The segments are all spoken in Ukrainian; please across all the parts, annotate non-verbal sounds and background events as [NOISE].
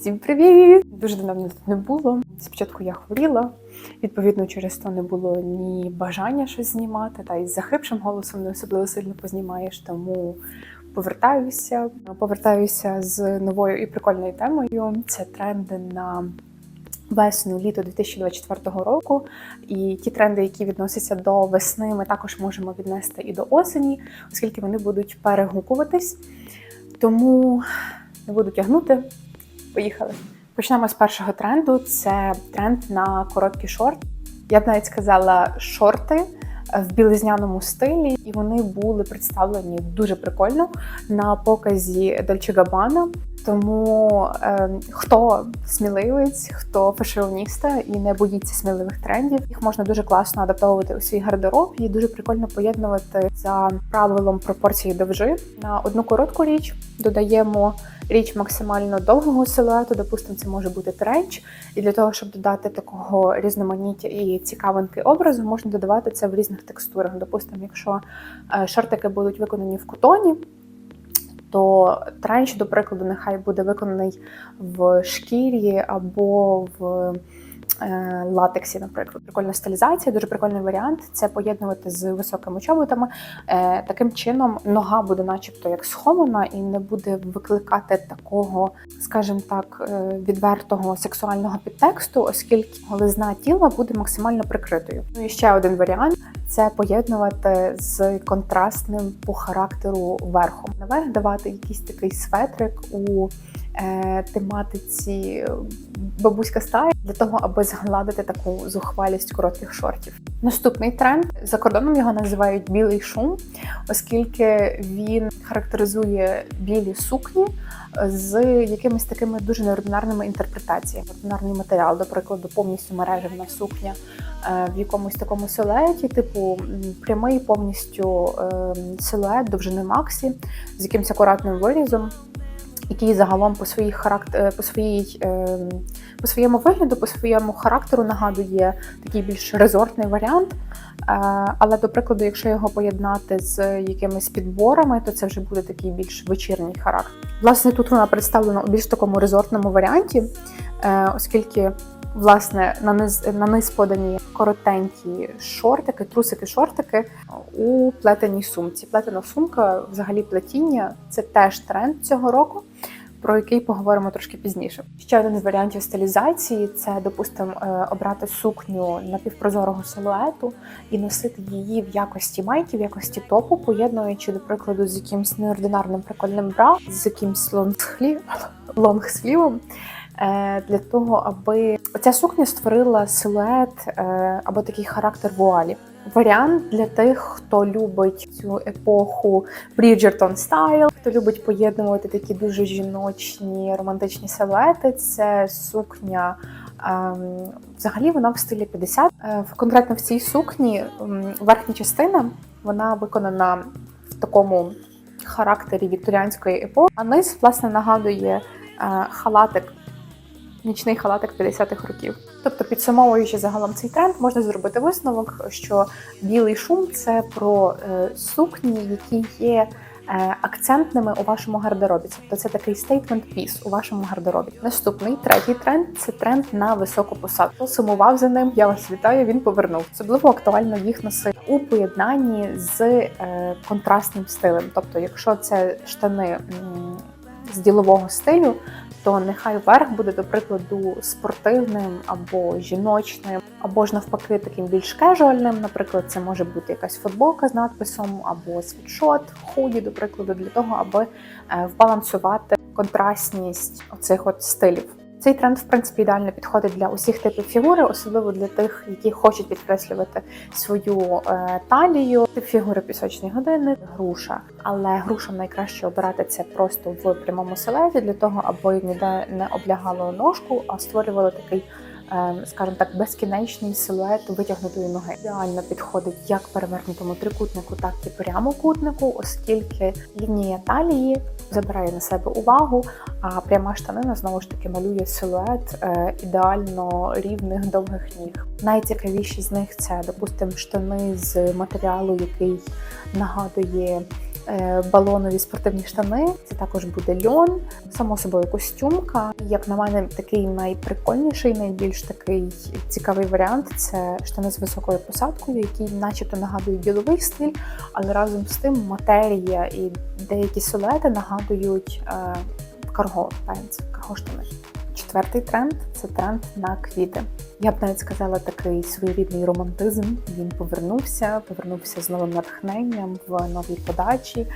Всім привіт! Дуже давно тут не було. Спочатку я хворіла, відповідно, через то не було ні бажання щось знімати, та й з захрипшим голосом не особливо сильно познімаєш, тому повертаюся. Повертаюся з новою і прикольною темою. Це тренди на весну, літо 2024 року. І ті тренди, які відносяться до весни, ми також можемо віднести і до осені, оскільки вони будуть перегукуватись. Тому не буду тягнути. Поїхали. Почнемо з першого тренду. Це тренд на короткі шорти. Я б навіть сказала шорти в білизняному стилі, і вони були представлені дуже прикольно на показі Dolce Gabbana. Тому е, хто сміливець, хто фешіоніста і не боїться сміливих трендів, їх можна дуже класно адаптовувати у свій гардероб і дуже прикольно поєднувати за правилом пропорції довжин. На одну коротку річ додаємо річ максимально довгого силуету. Допустимо, це може бути тренч. І для того, щоб додати такого різноманіття і цікавинки образу, можна додавати це в різних текстурах. Допустимо, якщо е, шортики будуть виконані в котоні то транч, до прикладу, нехай буде виконаний в шкірі або в латексі, наприклад. Прикольна стилізація, дуже прикольний варіант. Це поєднувати з високими чоботами. Е, Таким чином, нога буде, начебто, як схована, і не буде викликати такого, скажімо так, е, відвертого сексуального підтексту, оскільки голизна тіла буде максимально прикритою. Ну і ще один варіант це поєднувати з контрастним по характеру верхом. Наверх давати якийсь такий светрик у е, тематиці бабуська стає для того, аби згладити таку зухвалість коротких шортів. Наступний тренд за кордоном його називають білий шум, оскільки він характеризує білі сукні з якимись такими дуже неординарними інтерпретаціями. Ординарний матеріал, до прикладу, повністю мережевна сукня е, в якомусь такому силуеті, типу прямий повністю е, силует довжини Максі з якимось акуратним вирізом. Який загалом по своїй характер, по своїй е, по своєму вигляду, по своєму характеру нагадує такий більш резортний варіант. Е, але, до прикладу, якщо його поєднати з якимись підборами, то це вже буде такий більш вечірній характер. Власне, тут вона представлена у більш такому резортному варіанті, е, оскільки власне на низ, на низ подані коротенькі шортики, трусики-шортики у плетеній сумці. Плетена сумка, взагалі плетіння, це теж тренд цього року. Про який поговоримо трошки пізніше. Ще один з варіантів стилізації це, допустимо, е, обрати сукню напівпрозорого силуету і носити її в якості майки, в якості топу, поєднуючи, до прикладу, з якимсь неординарним прикольним бра, з якимсь лонгслів, [LAUGHS] лонгслівом, для того, аби ця сукня створила силует е, або такий характер вуалі. Варіант для тих, хто любить цю епоху Bridgerton стайл, хто любить поєднувати такі дуже жіночні романтичні силуети. Це сукня. ем, Взагалі вона в стилі 50. Е, Конкретно в цій сукні верхня частина вона виконана в такому характері вікторіанської епохи, а низ, власне, нагадує е, халатик нічний халатик 50-х років. Тобто, підсумовуючи загалом цей тренд, можна зробити висновок, що білий шум це про е, сукні, які є. е, Акцентними у вашому гардеробі, тобто це такий statement piece у вашому гардеробі. Наступний третій тренд це тренд на високу посадку. Хто сумував за ним. Я вас вітаю. Він повернув. Особливо актуально їх носити у поєднанні з е, контрастним стилем. Тобто, якщо це штани з ділового стилю, то нехай верх буде, до прикладу, спортивним або жіночним, або ж навпаки, таким більш кежуальним. Наприклад, це може бути якась футболка з надписом, або світшот, худі, до прикладу, для того, аби е, вбалансувати контрастність оцих от стилів. Цей тренд, в принципі, ідеально підходить для усіх типів фігури, особливо для тих, які хочуть підкреслювати свою е, талію. Тип фігури пісочний годинник, груша. Але грушам найкраще обирати це просто в прямому селезі, для того, аби ніде не облягало ножку, а створювало такий, скажімо так, безкінечний силует витягнутої ноги. Ідеально підходить як перевернутому трикутнику, так і прямокутнику, оскільки лінія талії забирає на себе увагу, а пряма штанина знову ж таки малює силует е, ідеально рівних довгих ніг. Найцікавіші з них це, допустимо, штани з матеріалу, який нагадує е, балонові спортивні штани. Це також буде льон, само собою костюмка. Як на мене, такий найприкольніший, найбільш такий цікавий варіант це штани з високою посадкою, які, начебто, нагадують діловий стиль, але разом з тим матерія і деякі силуети нагадують е, карго пенс, карго штани. Четвертий тренд це тренд на квіти. Я б навіть сказала такий своєрідний романтизм. Він повернувся, повернувся з новим натхненням в новій подачі.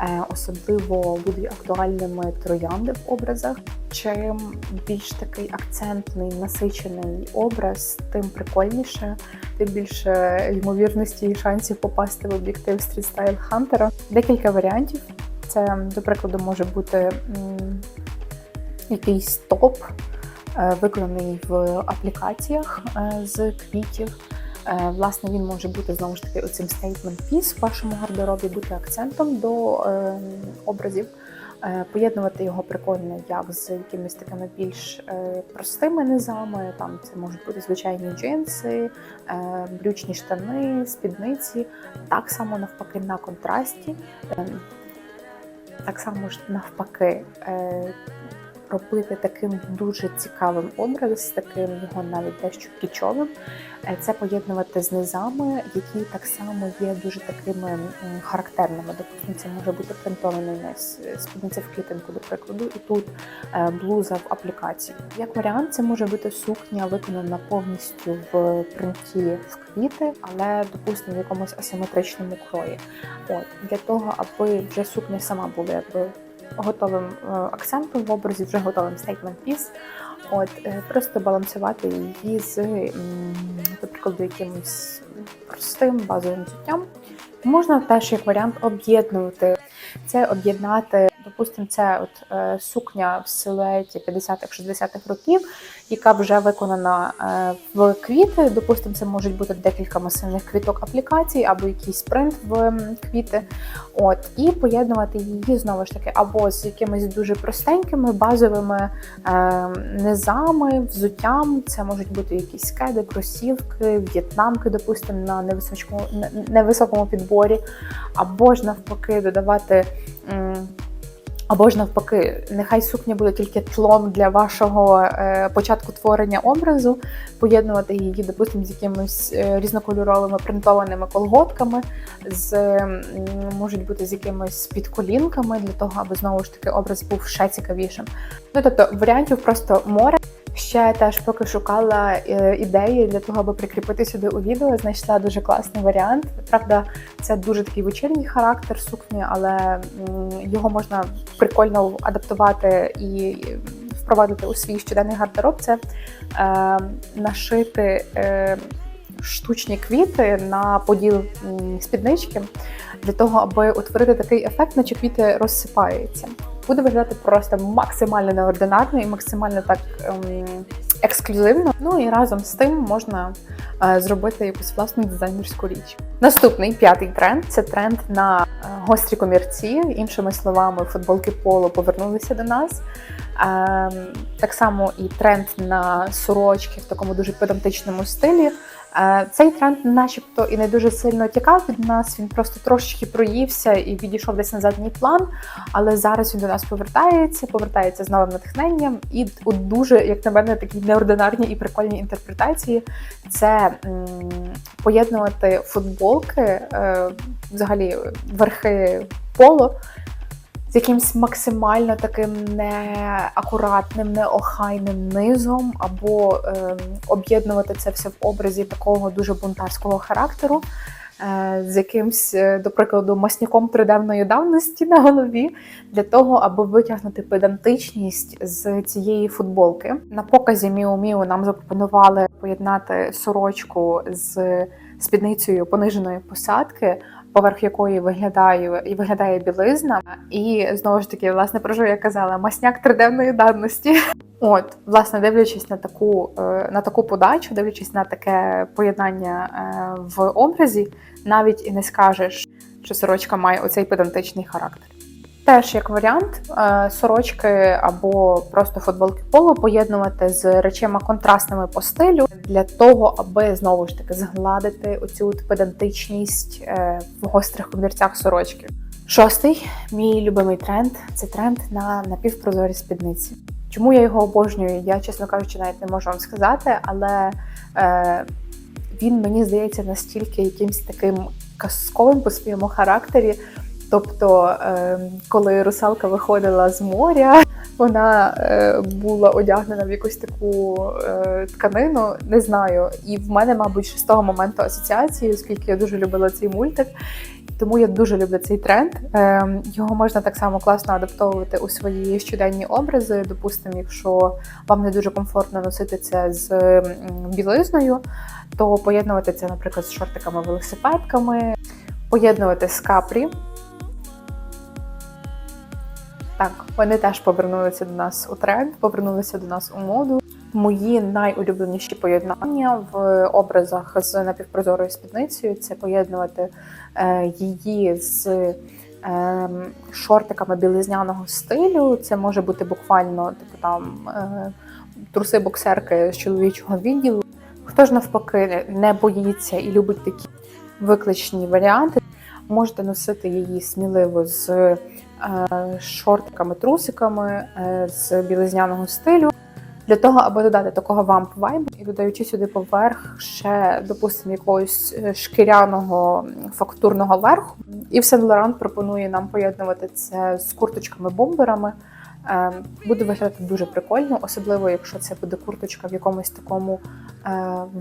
Е, Особливо будуть актуальними троянди в образах. Чим більш такий акцентний, насичений образ, тим прикольніше, тим більше ймовірності і шансів попасти в об'єктив стрітстайл хантера. Декілька варіантів. Це, до прикладу, може бути якийсь топ, е, виконаний в аплікаціях е, з квітів. Е, Власне, він може бути знову ж таки оцим statement piece в вашому гардеробі, бути акцентом до образів. Поєднувати його прикольно як з якимись такими більш простими низами. Там це можуть бути звичайні джинси, брючні штани, спідниці. Так само навпаки на контрасті. Е, Так само ж навпаки. Робити таким дуже цікавим образ, таким його навіть дещо кічовим. Е, Це поєднувати з низами, які так само є дуже такими характерними. Допустимо, це може бути принтований низ, е, спідниця в клітинку, до прикладу, і тут е, блуза в аплікації. Як варіант, це може бути сукня, виконана повністю в принті в квіти, але допустимо в якомусь асиметричному крої. От для того, аби вже сукня сама була якби готовим е, акцентом в образі, вже готовим statement piece. От е, просто балансувати її з, наприклад, якимось простим базовим життям. Можна теж як варіант об'єднувати це, об'єднати, допустимо, це от е, сукня в силуеті 50-х-60-х років, яка вже виконана е, в квіти. Допустимо, це можуть бути декілька масивних квіток аплікацій або якийсь принт в квіти. От, і поєднувати її знову ж таки або з якимись дуже простенькими базовими е, низами, взуттям. Це можуть бути якісь скеди, кросівки, в'єтнамки, допустимо, на невисокому, невисокому підборі, або ж навпаки додавати. м, або ж навпаки, нехай сукня буде тільки тлом для вашого е, початку творення образу, поєднувати її, допустимо, з якимись е, різнокольоровими принтованими колготками, з можуть бути з якимись підколінками для того, аби знову ж таки образ був ще цікавішим. Ну тобто варіантів просто море. Ще теж поки шукала е, ідеї для того, аби прикріпити сюди у відео. Знайшла дуже класний варіант. Правда, це дуже такий вечірній характер сукні, але його можна прикольно адаптувати і впровадити у свій щоденний гардероб. Це е, нашити е, штучні квіти на поділ спіднички для того, аби утворити такий ефект, наче квіти розсипаються. Буде виглядати просто максимально неординарно і максимально так ем, ексклюзивно. Ну і разом з тим можна е, зробити якусь власну дизайнерську річ. Наступний п'ятий тренд це тренд на е, гострі комірці. Іншими словами, футболки поло повернулися до нас. Ем, так само і тренд на сорочки в такому дуже педантичному стилі. Е, Цей тренд, начебто, і не дуже сильно тікав від нас. Він просто трошечки проївся і відійшов десь на задній план. Але зараз він до нас повертається, повертається з новим натхненням і у дуже, як на мене, такій неординарній і прикольній інтерпретації. Це поєднувати футболки, е, взагалі верхи поло. З якимось максимально таким неакуратним, неохайним низом, або ем, об'єднувати це все в образі такого дуже бунтарського характеру, е, з якимсь, е, до прикладу, масняком триденної давності на голові, для того, аби витягнути педантичність з цієї футболки. На показі Міу Міу нам запропонували поєднати сорочку з спідницею пониженої посадки. Поверх якої виглядає і виглядає білизна, і знову ж таки, власне, про що я казала, масняк триденної давності. [LAUGHS] От, власне, дивлячись на таку е, на таку подачу, дивлячись на таке поєднання е, в образі, навіть і не скажеш, що сорочка має оцей педантичний характер. Теж як варіант, е, сорочки або просто футболки поло поєднувати з речима контрастними по стилю для того, аби знову ж таки згладити оцю педантичність е, в гострих комірцях сорочки. Шостий мій любимий тренд це тренд на напівпрозорі спідниці. Чому я його обожнюю? Я, чесно кажучи, навіть не можу вам сказати, але е, він мені здається настільки якимсь таким казковим по своєму характері. Тобто, е, коли русалка виходила з моря, [LAUGHS] вона е, була одягнена в якусь таку е, тканину, не знаю. І в мене, мабуть, з того моменту асоціації, оскільки я дуже любила цей мультик. Тому я дуже люблю цей тренд. Е, Його можна так само класно адаптовувати у свої щоденні образи. Допустимо, якщо вам не дуже комфортно носити це з білизною, то поєднувати це, наприклад, з шортиками-велосипедками, поєднувати з капрі. Так, вони теж повернулися до нас у тренд, повернулися до нас у моду. Мої найулюбленіші поєднання в образах з напівпрозорою спідницею це поєднувати е, її з е, шортиками білизняного стилю. Це може бути буквально типу там е, труси-боксерки з чоловічого відділу. Хто ж навпаки не боїться і любить такі викличні варіанти, можете носити її сміливо з е, шортиками, трусиками е, з білизняного стилю. Для того, аби додати такого вамп вайбу і додаючи сюди поверх ще, допустимо, якогось е, шкіряного фактурного верху. І Saint Laurent пропонує нам поєднувати це з курточками-бомберами. Буде виглядати дуже прикольно, особливо якщо це буде курточка в якомусь такому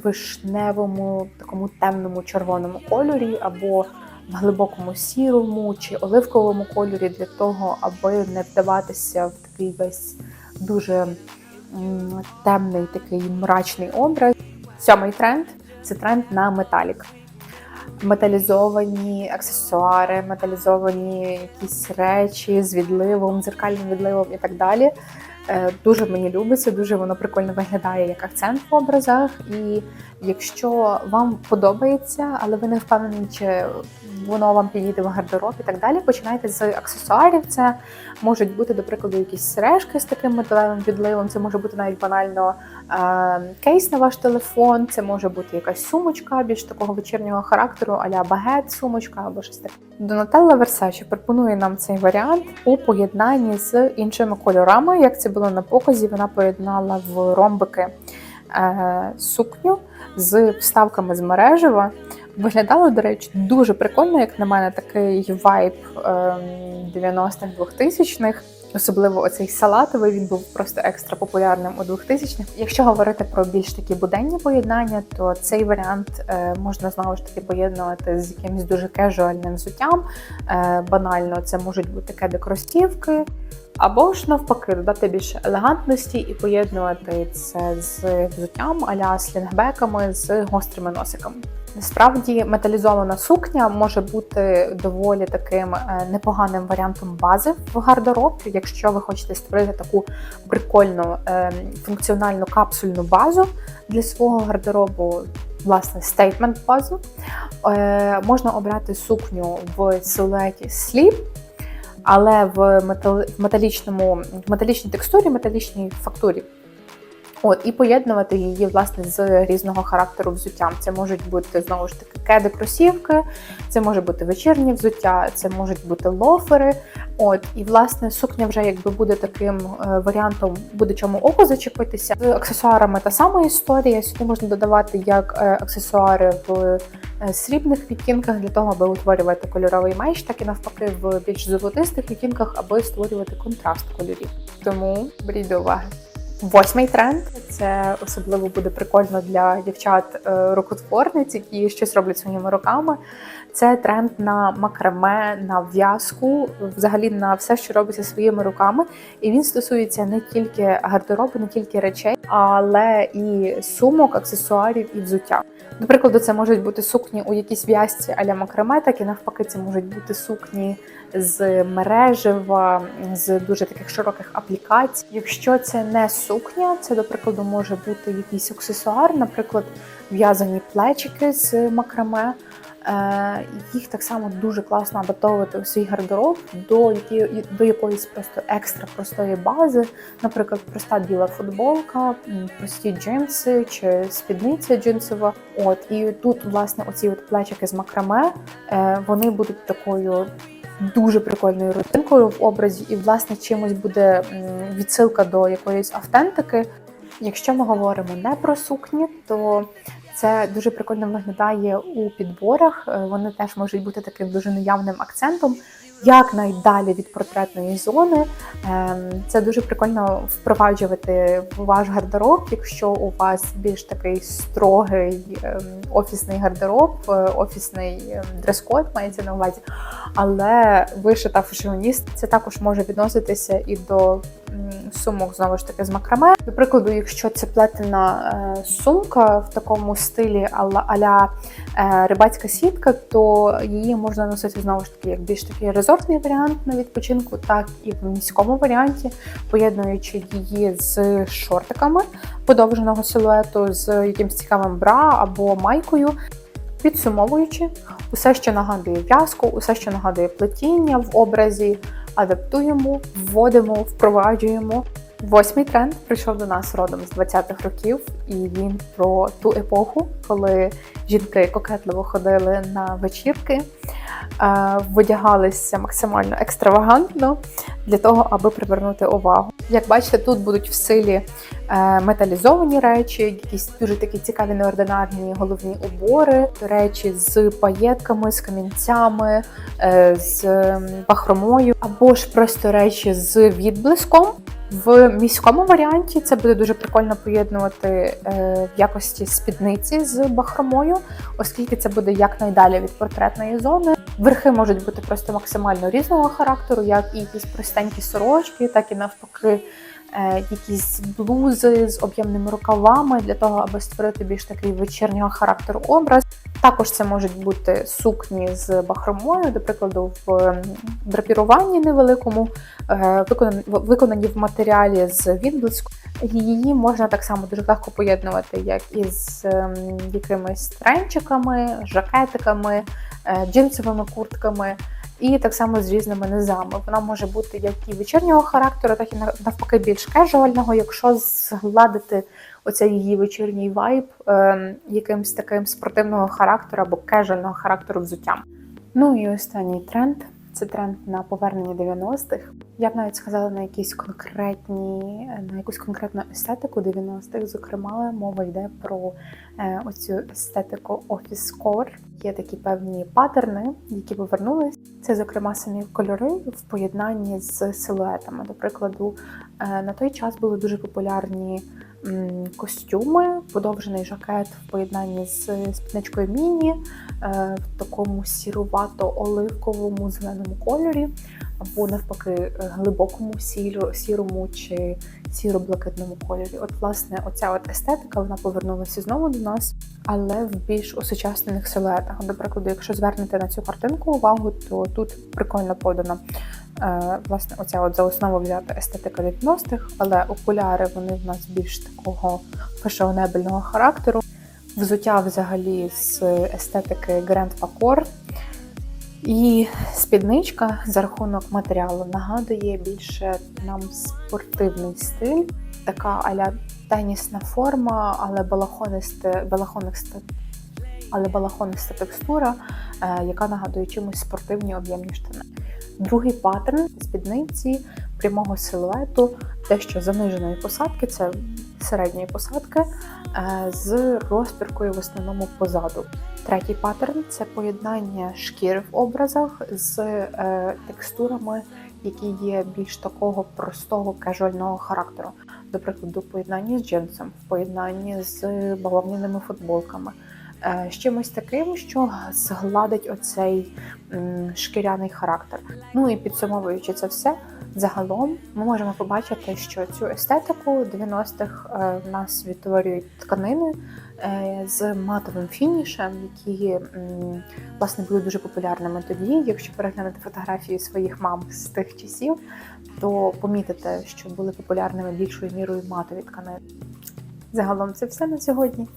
вишневому, такому темному червоному кольорі, або в глибокому сірому чи оливковому кольорі, для того, аби не вдаватися в такий весь дуже темний такий мрачний образ. Сьомий тренд це тренд на металік. Металізовані аксесуари, металізовані якісь речі з відливом, дзеркальним відливом і так далі. Е, Дуже мені любиться, дуже воно прикольно виглядає як акцент в образах. І якщо вам подобається, але ви не впевнені, чи воно вам підійде в гардероб і так далі, починайте з аксесуарів. Це можуть бути, до прикладу, якісь сережки з таким металевим відливом, це може бути навіть банально кейс на ваш телефон, це може бути якась сумочка більш такого вечірнього характеру, аля багет, сумочка або щось таке. Donatella Versace пропонує нам цей варіант у поєднанні з іншими кольорами. Як це було на показі, вона поєднала в ромбики е, сукню з вставками з мережева. Виглядало, до речі, дуже прикольно, як на мене, такий вайб ем, 90-х 2000-х. Особливо оцей салатовий він був просто екстра популярним у 2000-х. Якщо говорити про більш такі буденні поєднання, то цей варіант е, можна знову ж таки поєднувати з якимось дуже кежуальним взуттям. Е, банально це можуть бути кеди кросівки, або ж навпаки, додати більше елегантності і поєднувати це з взуттям аля слінгбеками з гострими носиками. Насправді металізована сукня може бути доволі таким е, непоганим варіантом бази в гардероб, якщо ви хочете створити таку прикольну е, функціональну капсульну базу для свого гардеробу. Власне, стейтмент базу Е, можна обрати сукню в силуеті сліп, але в, метал, металічному в металічній текстурі, металічній фактурі. От, і поєднувати її власне з різного характеру взуттям. Це можуть бути знову ж таки кеди кросівки, це може бути вечірнє взуття, це можуть бути лофери. От, і власне сукня вже якби буде таким е, варіантом, буде чому око зачепитися. З аксесуарами та сама історія. Сюди можна додавати як е, аксесуари в е, срібних відтінках для того, аби утворювати кольоровий меч, так і навпаки в більш золотистих відтінках, аби створювати контраст кольорів. Тому беріть до уваги. Восьмий тренд це особливо буде прикольно для дівчат е, які щось роблять своїми руками. Це тренд на макраме, на в'язку, взагалі на все, що робиться своїми руками. І він стосується не тільки гардеробу, не тільки речей, але і сумок, аксесуарів і взуття. До прикладу, це можуть бути сукні у якійсь в'язці аля макраме, так і навпаки, це можуть бути сукні з мережева, з дуже таких широких аплікацій. Якщо це не сукня, це, до прикладу, може бути якийсь аксесуар, наприклад, в'язані плечики з макраме. Е, Їх так само дуже класно адаптовувати у свій гардероб до які, до якоїсь просто екстра простої бази, наприклад, проста біла футболка, прості джинси чи спідниця джинсова. От і тут, власне, оці от плечики з макраме, е, вони будуть такою дуже прикольною родинкою в образі, і, власне, чимось буде відсилка до якоїсь автентики. Якщо ми говоримо не про сукні, то це дуже прикольно виглядає у підборах. Е, Вони теж можуть бути таким дуже неявним акцентом. Як найдалі від портретної зони, Ем, це дуже прикольно впроваджувати в ваш гардероб, якщо у вас більш такий строгий ем, офісний гардероб, е, офісний ем, дрес-код мається на увазі. Але вишита фашіоніст це також може відноситися і до сумок знову ж таки з макраме. До прикладу, якщо це плетена е, сумка в такому стилі а-ля, е, рибацька сітка, то її можна носити знову ж таки як більш такий резортний варіант на відпочинку, так і в міському варіанті, поєднуючи її з шортиками подовженого силуету, з якимсь цікавим бра або майкою. Підсумовуючи, усе, що нагадує в'язку, усе, що нагадує плетіння в образі, адаптуємо, вводимо, впроваджуємо. Восьмий тренд прийшов до нас родом з 20-х років, і він про ту епоху, коли жінки кокетливо ходили на вечірки, видягалися максимально екстравагантно для того, аби привернути увагу. Як бачите, тут будуть в силі е, металізовані речі, якісь дуже такі цікаві неординарні головні убори, речі з паєтками, з камінцями, е, з бахромою, або ж просто речі з відблиском. В міському варіанті це буде дуже прикольно поєднувати е, в якості спідниці з бахромою, оскільки це буде якнайдалі від портретної зони. Верхи можуть бути просто максимально різного характеру, як і якісь простенькі сорочки, так і навпаки. е, Якісь блузи з об'ємними рукавами для того, аби створити більш такий вечірнього характеру образ. Також це можуть бути сукні з бахромою, до прикладу, в ем, драпіруванні невеликому, е, виконані, в матеріалі з відблиску. Її можна так само дуже легко поєднувати, як із ем, якимись тренчиками, жакетиками, е, джинсовими куртками. І так само з різними низами. Вона може бути як і вечірнього характеру, так і навпаки більш кежуального, якщо згладити оцей її вечірній вайб ем, якимсь таким спортивного характеру або кежуального характеру взуттям. Ну і останній тренд це тренд на повернення 90-х. Я б навіть сказала на якісь конкретні, на якусь конкретну естетику 90-х. Зокрема, мова йде про е, оцю естетику офіс-кор. Є такі певні паттерни, які повернулись. Це, зокрема, самі кольори в поєднанні з силуетами. До прикладу, е, на той час були дуже популярні костюми, подовжений жакет в поєднанні з спідничкою міні е, в такому сірувато-оливковому зеленому кольорі, або навпаки глибокому сіру, сірому чи сіро-блакитному кольорі. От, власне, оця от естетика вона повернулася знову до нас, але в більш осучаснених силуетах. До прикладу, якщо звернете на цю картинку увагу, то тут прикольно подано. Е, власне, оця от за основу взята естетика 90-х, але окуляри вони в нас більш такого фешенебельного характеру. Взуття взагалі з естетики Grand Pacor. І спідничка за рахунок матеріалу нагадує більше нам спортивний стиль, така аля тенісна форма, але балахонисте, балахониста, але балахониста текстура, е, яка нагадує чимось спортивні об'ємні штани. Другий паттерн спідниці прямого силуету, дещо заниженої посадки, це середньої посадки е, з розпіркою в основному позаду. Третій паттерн це поєднання шкіри в образах з е, текстурами, які є більш такого простого кежуального характеру. До прикладу, в з джинсом, в поєднанні з бавовняними футболками. Е, з чимось таким, що згладить оцей шкіряний характер. Ну і підсумовуючи це все, загалом ми можемо побачити, що цю естетику 90-х е, в нас відтворюють тканини е, з матовим фінішем, які власне були дуже популярними тоді. Якщо переглянути фотографії своїх мам з тих часів, то помітите, що були популярними більшою мірою матові тканини. Загалом це все на сьогодні.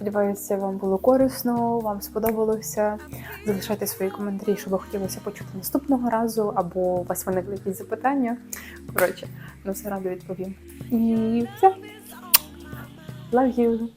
Сподіваюся, вам було корисно, вам сподобалося. Залишайте свої коментарі, що ви хотілося почути наступного разу, або у вас виникли якісь запитання. Коротше, на все радо відповім. І все. Love you!